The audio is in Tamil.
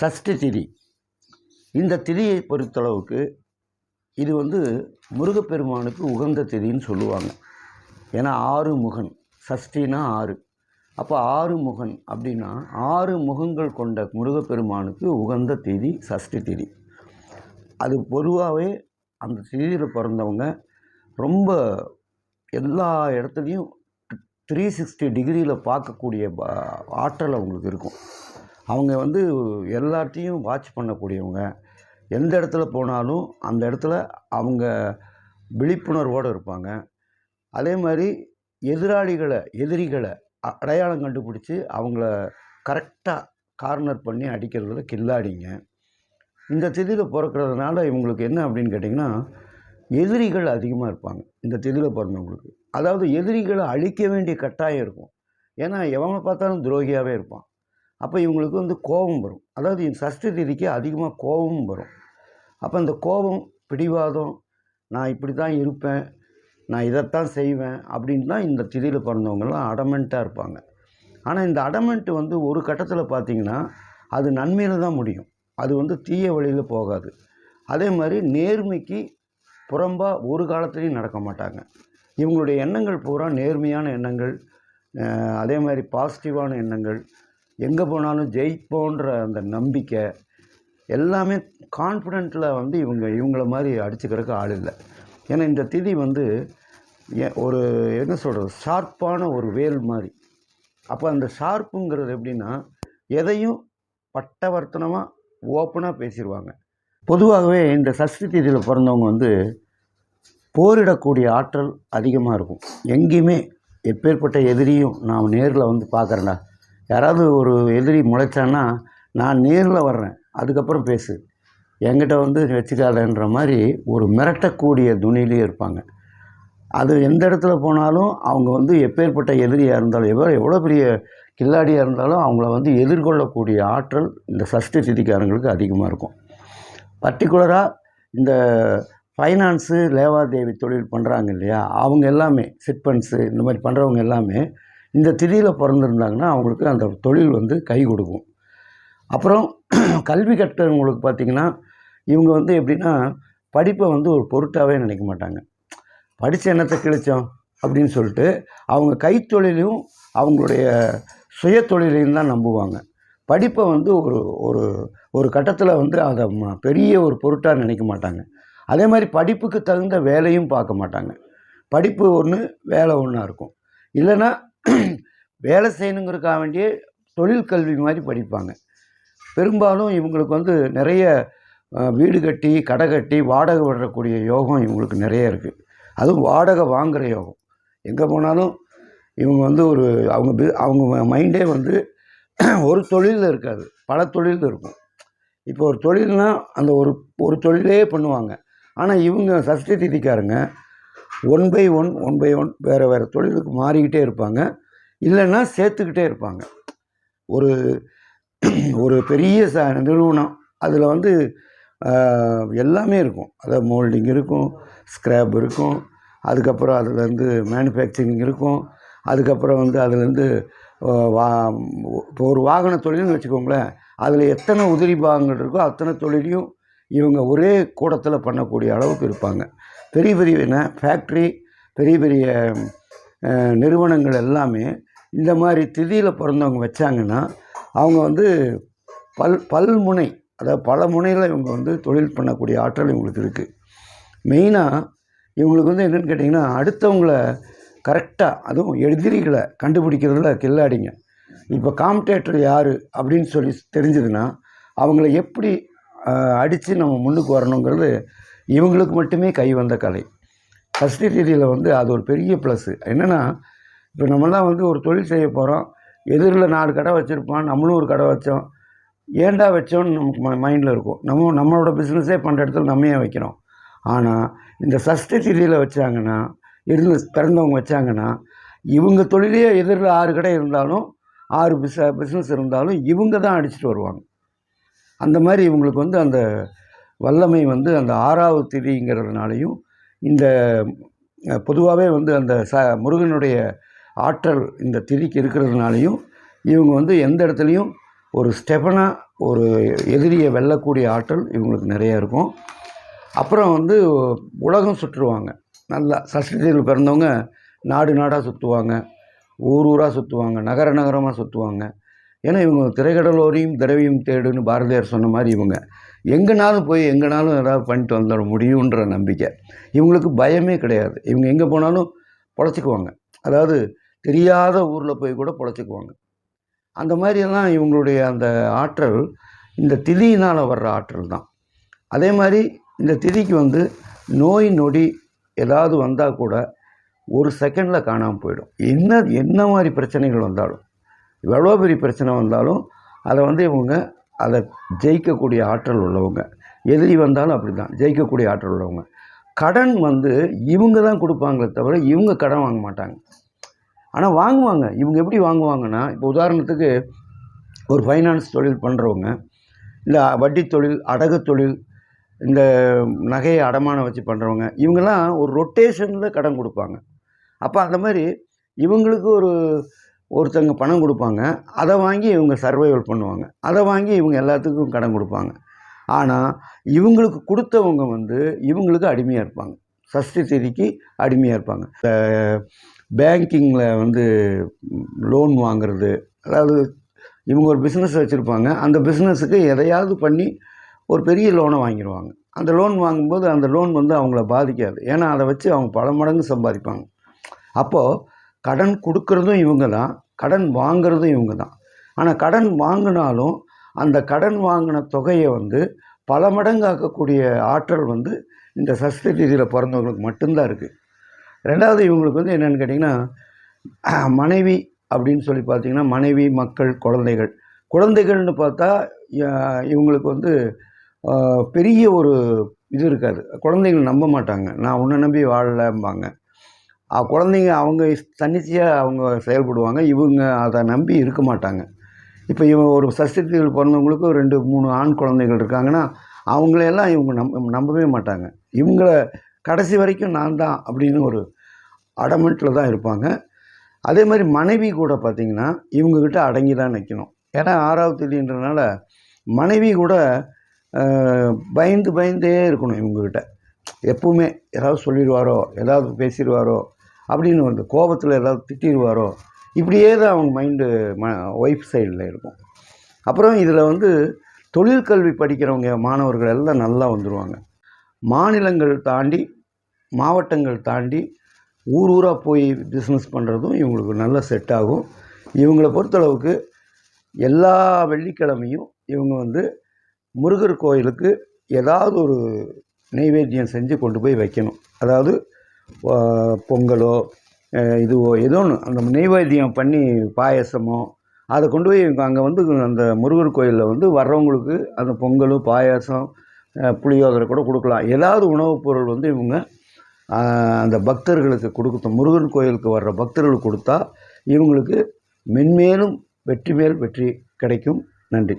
சஷ்டி திதி. இந்த திதியை பொறுத்தளவுக்கு இது வந்து முருகப்பெருமானுக்கு உகந்த திதின்னு சொல்லுவாங்க. ஏன்னா ஆறு முகன். சஷ்டினா ஆறு. அப்போ ஆறு முகன் அப்படின்னா ஆறு முகங்கள் கொண்ட முருகப்பெருமானுக்கு உகந்த திதி சஷ்டி திதி. அது பொதுவாகவே அந்த திதியில் பிறந்தவங்க ரொம்ப எல்லா இடத்துலையும் த்ரீ சிக்ஸ்டி டிகிரியில் பார்க்கக்கூடிய ஆற்றல் அவங்களுக்கு இருக்கும். அவங்க வந்து எல்லாத்தையும் வாட்ச் பண்ணக்கூடியவங்க. எந்த இடத்துல போனாலும் அந்த இடத்துல அவங்க விழிப்புணர்வோடு இருப்பாங்க. அதே மாதிரி எதிராளிகளை எதிரிகளை அடையாளம் கண்டுபிடிச்சி அவங்கள கரெக்டாக கார்னர் பண்ணி அடிக்கிறதுல கில்லாடிங்க. இந்த திதியில் பிறக்கிறதுனால இவங்களுக்கு என்ன அப்படின்னு கேட்டிங்கன்னா எதிரிகள் அதிகமாக இருப்பாங்க இந்த திதியில் பிறந்தவங்களுக்கு. அதாவது எதிரிகளை அழிக்க வேண்டிய கட்டாயம் இருக்கும். ஏன்னா எவனை பார்த்தாலும் துரோகியாகவே இருப்பான். அப்போ இவங்களுக்கு வந்து கோபம் வரும். அதாவது இந்த சஷ்டி திதிக்கு அதிகமாக கோபமும் வரும். அப்போ இந்த கோபம் பிடிவாதம் நான் இப்படி தான் இருப்பேன் நான் இதைத்தான் செய்வேன் அப்படின்னு தான் இந்த திதியில் பிறந்தவங்கெல்லாம் அடமெண்ட்டாக இருப்பாங்க. ஆனால் இந்த அடமெண்ட் வந்து ஒரு கட்டத்தில் பார்த்தீங்கன்னா அது நன்மையில் தான் முடியும். அது வந்து தீய வழியில் போகாது. அதே மாதிரி நேர்மைக்கு புறம்பாக ஒரு காலத்துலேயும் நடக்க மாட்டாங்க. இவங்களுடைய எண்ணங்கள் பூரா நேர்மையான எண்ணங்கள் அதே மாதிரி பாசிட்டிவான எண்ணங்கள் எங்கே போனாலும் ஜெயிப்போன்ற அந்த நம்பிக்கை எல்லாமே கான்ஃபிடென்ட்டில் வந்து இவங்க இவங்கள மாதிரி அடிச்சுக்கிறதுக்கு ஆள் இல்லை. ஏன்னா இந்த திதி வந்து ஒரு என்ன சொல்கிறது ஷார்ப்பான ஒரு வேல் மாதிரி. அப்போ அந்த ஷார்ப்புங்கிறது எப்படின்னா எதையும் பட்டவர்த்தனமாக ஓப்பனாக பேசிடுவாங்க பொதுவாகவே இந்த சஷ்டி திதியில் பிறந்தவங்க வந்து போரிடக்கூடிய ஆற்றல் அதிகமாக இருக்கும். எங்கேயுமே எப்பேற்பட்ட எதிரியும் நான் நேரில் வந்து பார்க்குறேன்டா யாராவது ஒரு எதிரி முளைச்சான்னா நான் நேரில் வர்றேன். அதுக்கப்புறம் பேசு. என்கிட்ட வந்து வச்சுக்காதன்ற மாதிரி ஒரு மிரட்டக்கூடிய துணியிலே இருப்பாங்க. அது எந்த இடத்துல போனாலும் அவங்க வந்து எப்பேற்பட்ட எதிரியாக இருந்தாலும் எவ்வளோ எவ்வளோ பெரிய கில்லாடியாக இருந்தாலும் அவங்கள வந்து எதிர்கொள்ளக்கூடிய ஆற்றல் இந்த சஷ்டி திதிக்காரங்களுக்கு அதிகமாக இருக்கும். பர்டிகுலராக இந்த ஃபைனான்ஸு லேவாதேவி தொழில் பண்ணுறாங்க இல்லையா? அவங்க எல்லாமே சிட்பன்ஸு இந்த மாதிரி பண்ணுறவங்க எல்லாமே இந்த திதியில் பிறந்திருந்தாங்கன்னா அவங்களுக்கு அந்த தொழில் வந்து கை கொடுக்கும். அப்புறம் கல்வி கற்றவங்களுக்கு பார்த்திங்கன்னா இவங்க வந்து எப்படின்னா படிப்பை வந்து ஒரு பொருட்டாகவே நினைக்க மாட்டாங்க. படித்த என்னத்தை கிழிச்சோம்? அப்படின்னு சொல்லிட்டு அவங்க கைத்தொழிலையும் அவங்களுடைய சுய தொழிலையும் தான் நம்புவாங்க. படிப்பை வந்து ஒரு ஒரு ஒரு கட்டத்தில் வந்து அதை ம- பெரிய ஒரு பொருட்டாக நினைக்க மாட்டாங்க. அதே மாதிரி படிப்புக்கு தகுந்த வேலையும் பார்க்க மாட்டாங்க. படிப்பு ஒன்று வேலை ஒன்றா இருக்கும். இல்லைன்னா வேலை செய்யணுங்கிறக்காக வேண்டிய தொழில் கல்வி மாதிரி படிப்பாங்க. பெரும்பாலும் இவங்களுக்கு வந்து நிறைய வீடு கட்டி கடை கட்டி வாடகை விடக்கூடிய யோகம் இவங்களுக்கு நிறைய இருக்குது அதுவும் வாடகை வாங்குகிற யோகம். எங்கே போனாலும் இவங்க வந்து ஒரு அவங்க அவங்க மைண்டே வந்து ஒரு தொழிலில் இருக்காது. பல தொழில் இருக்கும். இப்போ ஒரு தொழில்னால் அந்த ஒரு ஒரு தொழிலே பண்ணுவாங்க. ஆனால் இவங்க சஷ்டி திதிக்காரங்க one by one one by one வேறு வேறு தொழிலுக்கு மாறிக்கிட்டே இருப்பாங்க. இல்லைன்னா சேர்த்துக்கிட்டே இருப்பாங்க. ஒரு ஒரு பெரிய ச நிறுவனம் அதில் வந்து எல்லாமே இருக்கும். அதாவது மோல்டிங் இருக்கும் ஸ்க்ராப் இருக்கும் அதுக்கப்புறம் அதுலேருந்து மேனுஃபேக்சரிங் இருக்கும் அதுக்கப்புறம் வந்து அதுலேருந்து வா இப்போ ஒரு வாகன தொழில்னு வச்சுக்கோங்களேன் அதில் எத்தனை உதிரி பாகங்கள் இருக்கோ அத்தனை தொழிலையும் இவங்க ஒரே கூடத்தில் பண்ணக்கூடிய அளவுக்கு இருப்பாங்க. பெரிய பெரிய என்ன ஃபேக்ட்ரி பெரிய பெரிய நிறுவனங்கள் எல்லாமே இந்த மாதிரி திதியில் பிறந்தவங்க வச்சாங்கன்னா அவங்க வந்து பல் பல்முனை அதாவது பல முனையில் இவங்க வந்து தொழில் பண்ணக்கூடிய ஆற்றல் இவங்களுக்கு இருக்குது மெயினாக இவங்களுக்கு வந்து என்னென்னு கேட்டிங்கன்னா அடுத்தவங்கள கரெக்டாக அதுவும் எதிரிகளை கண்டுபிடிக்கிறதுல கில்லாடிங்க. இப்போ காம்படேட்டர் யார் அப்படின்னு சொல்லி தெரிஞ்சதுன்னா அவங்கள எப்படி அடித்து நம்ம முன்னுக்கு வரணுங்கிறது இவங்களுக்கு மட்டுமே கை வந்த கலை. ஃபஸ்ட்டு ரீதியில் வந்து அது ஒரு பெரிய ப்ளஸ்ஸு என்னென்னா இப்போ நம்மளாம் வந்து ஒரு தொழில் செய்ய போகிறோம் எதிரில் நாலு கடை வச்சுருப்பான் நம்மளும் ஒரு கடை வச்சோம். ஏன்டா வச்சோன்னு நமக்கு மைண்டில் இருக்கும். நம்ம நம்மளோட பிஸ்னஸே பண்ணுற இடத்துல நம்ம ஏன் வைக்கிறோம்? ஆனால் இந்த சஷ்டி திதியில் வச்சாங்கன்னா இருந்து பிறந்தவங்க வச்சாங்கன்னா இவங்க தொழிலே எதிரில் ஆறு கடை இருந்தாலும் ஆறு பிஸ் பிஸ்னஸ் இருந்தாலும் இவங்க தான் அடிச்சுட்டு வருவாங்க. அந்த மாதிரி இவங்களுக்கு வந்து அந்த வல்லமை வந்து அந்த ஆறாவது திதிங்கிறதுனாலையும் இந்த பொதுவாகவே வந்து அந்த ச முருகனுடைய ஆற்றல் இந்த திதிக்கு இருக்கிறதுனாலையும் இவங்க வந்து எந்த இடத்துலையும் ஒரு ஸ்டெபனாக ஒரு எதிரியை வெல்லக்கூடிய ஆற்றல் இவங்களுக்கு நிறைய இருக்கும். அப்புறம் வந்து உலகம் சுற்றுவாங்க. நல்லா சஷ்டத்தில் பிறந்தவங்க நாடு நாடாக சுற்றுவாங்க ஊர் ஊராக சுற்றுவாங்க நகர நகரமாக சுற்றுவாங்க ஏன்னா இவங்க திரைக்கடலோரையும் திரவியும் தேடுன்னு பாரதியார் சொன்ன மாதிரி இவங்க. எங்கேனாலும் போய் எங்கேனாலும் ஏதாவது பண்ணிட்டு வந்துட முடியுன்ற நம்பிக்கை. இவங்களுக்கு பயமே கிடையாது. இவங்க எங்கே போனாலும் பொழைச்சிக்குவாங்க. அதாவது தெரியாத ஊரில் போய் கூட பொழைச்சிக்குவாங்க. அந்த மாதிரியெல்லாம் இவங்களுடைய அந்த ஆற்றல் இந்த திதியினால் வர்ற ஆற்றல் தான். அதே மாதிரி இந்த திதிக்கு வந்து நோய் நொடி ஏதாவது வந்தால் கூட ஒரு செகண்டில் காணாமல் போயிடும். என்ன என்ன மாதிரி பிரச்சனைகள் வந்தாலும். எவ்வளோ பெரிய பிரச்சனை வந்தாலும் அதை வந்து இவங்க அதை ஜெயிக்கக்கூடிய ஆற்றல் உள்ளவங்க. எதிரி வந்தாலும் அப்படி தான் ஜெயிக்கக்கூடிய ஆற்றல் உள்ளவங்க. கடன் வந்து இவங்க தான் கொடுப்பாங்களே தவிர இவங்க கடன் வாங்க மாட்டாங்க. ஆனால் வாங்குவாங்க. இவங்க எப்படி வாங்குவாங்கன்னா இப்போ உதாரணத்துக்கு ஒரு ஃபைனான்ஸ் தொழில் பண்ணுறவங்க இல்லை வட்டி தொழில் அடகு தொழில் இந்த நகையை அடமானம் வச்சு பண்ணுறவங்க இவங்கெல்லாம் ஒரு ரொட்டேஷனில் கடன் கொடுப்பாங்க. அப்போ அந்த மாதிரி இவங்களுக்கு ஒரு ஒருத்தங்க பணம் கொடுப்பாங்க அதை வாங்கி இவங்க சர்வைவல் பண்ணுவாங்க. அதை வாங்கி இவங்க எல்லாத்துக்கும் கடன் கொடுப்பாங்க. ஆனால் இவங்களுக்கு கொடுத்தவங்க வந்து இவங்களுக்கு அடிமையாக இருப்பாங்க. சஷ்டி திதிக்கு அடிமையாக இருப்பாங்க. இந்த பேங்கிங்கில் வந்து லோன் வாங்குறது அதாவது இவங்க ஒரு பிஸ்னஸ் வச்சுருப்பாங்க. அந்த பிஸ்னஸுக்கு எதையாவது பண்ணி ஒரு பெரிய லோனை வாங்கிடுவாங்க. அந்த லோன் வாங்கும்போது அந்த லோன் வந்து அவங்கள பாதிக்காது. ஏன்னா அதை வச்சு அவங்க பல மடங்கு சம்பாதிப்பாங்க. அப்போது கடன் கொடுக்கறதும் இவங்க தான் கடன் வாங்குறதும் இவங்க தான். ஆனால் கடன் வாங்கினாலும் அந்த கடன் வாங்கின தொகையை வந்து பல மடங்கு ஆக்கக்கூடிய ஆற்றல் வந்து இந்த சஸ்தி தேதியில் பிறந்தவங்களுக்கு மட்டும்தான் இருக்குது ரெண்டாவது இவங்களுக்கு வந்து என்னென்னு கேட்டிங்கன்னா மனைவி அப்படின்னு சொல்லி பார்த்தீங்கன்னா மனைவி மக்கள் குழந்தைகள். குழந்தைகள்னு பார்த்தா இவங்களுக்கு வந்து பெரிய ஒரு இது இருக்காது. குழந்தைகள் நம்ப மாட்டாங்க. நான் உன்னை நம்பி வாழலம்பாங்க. குழந்தைங்க அவங்க தன்னிச்சையாக அவங்க செயல்படுவாங்க. இவங்க அதை நம்பி இருக்க மாட்டாங்க. இப்போ இவங்க ஒரு சஷ்டித்தில் பிறந்தவங்களுக்கு ரெண்டு மூணு ஆண் குழந்தைகள் இருக்காங்கன்னா அவங்களையெல்லாம் இவங்க நம்ப நம்பவே மாட்டாங்க. இவங்கள கடைசி வரைக்கும் நான் தான் அப்படின்னு ஒரு அடமெண்ட்டில் தான் இருப்பாங்க. அதே மாதிரி மனைவி கூட பார்த்திங்கன்னா இவங்கக்கிட்ட அடங்கி தான் நிற்கணும் ஏன்னா ஆறாவது தேதின்றனால மனைவி கூட பயந்து பயந்தே இருக்கணும் இவங்கக்கிட்ட எப்பவுமே ஏதாவது சொல்லிடுவாரோ ஏதாவது பேசிடுவாரோ அப்படின்னு வந்து கோபத்தில் ஏதாவது திட்டிடுவாரோ இப்படியே தான் அவங்க மைண்டு ம ஒய்ஃப் சைடில் இருக்கும். அப்புறம் இதில் வந்து தொழிற்கல்வி படிக்கிறவங்க மாணவர்கள் எல்லாம் நல்லா வந்துடுவாங்க மாநிலங்கள் தாண்டி மாவட்டங்கள் தாண்டி ஊர் ஊராக போய் பிஸ்னஸ் பண்ணுறதும் இவங்களுக்கு நல்ல செட் ஆகும். இவங்களை பொறுத்தளவுக்கு எல்லா வெள்ளிக்கிழமையும் இவங்க வந்து முருகர் கோயிலுக்கு ஏதாவது ஒரு நெய்வேத்தியம் செஞ்சு கொண்டு போய் வைக்கணும். அதாவது பொங்கலோ இதுவோ ஏதோ ஒன்று அந்த நெய்வேத்தியம் பண்ணி பாயசமோ அதை கொண்டு போய் அங்கே வந்து அந்த முருகர் கோயிலில் வந்து வர்றவங்களுக்கு அந்த பொங்கல் பாயாசம் புளியோதரை கூட கொடுக்கலாம். ஏதாவது உணவுப் பொருள் வந்து இவங்க அந்த பக்தர்களுக்கு கொடுக்க முருகன் கோயிலுக்கு வர்ற பக்தர்களுக்கு கொடுத்தா இவங்களுக்கு மென்மேலும் வெற்றி மேல் வெற்றி கிடைக்கும். நன்றி.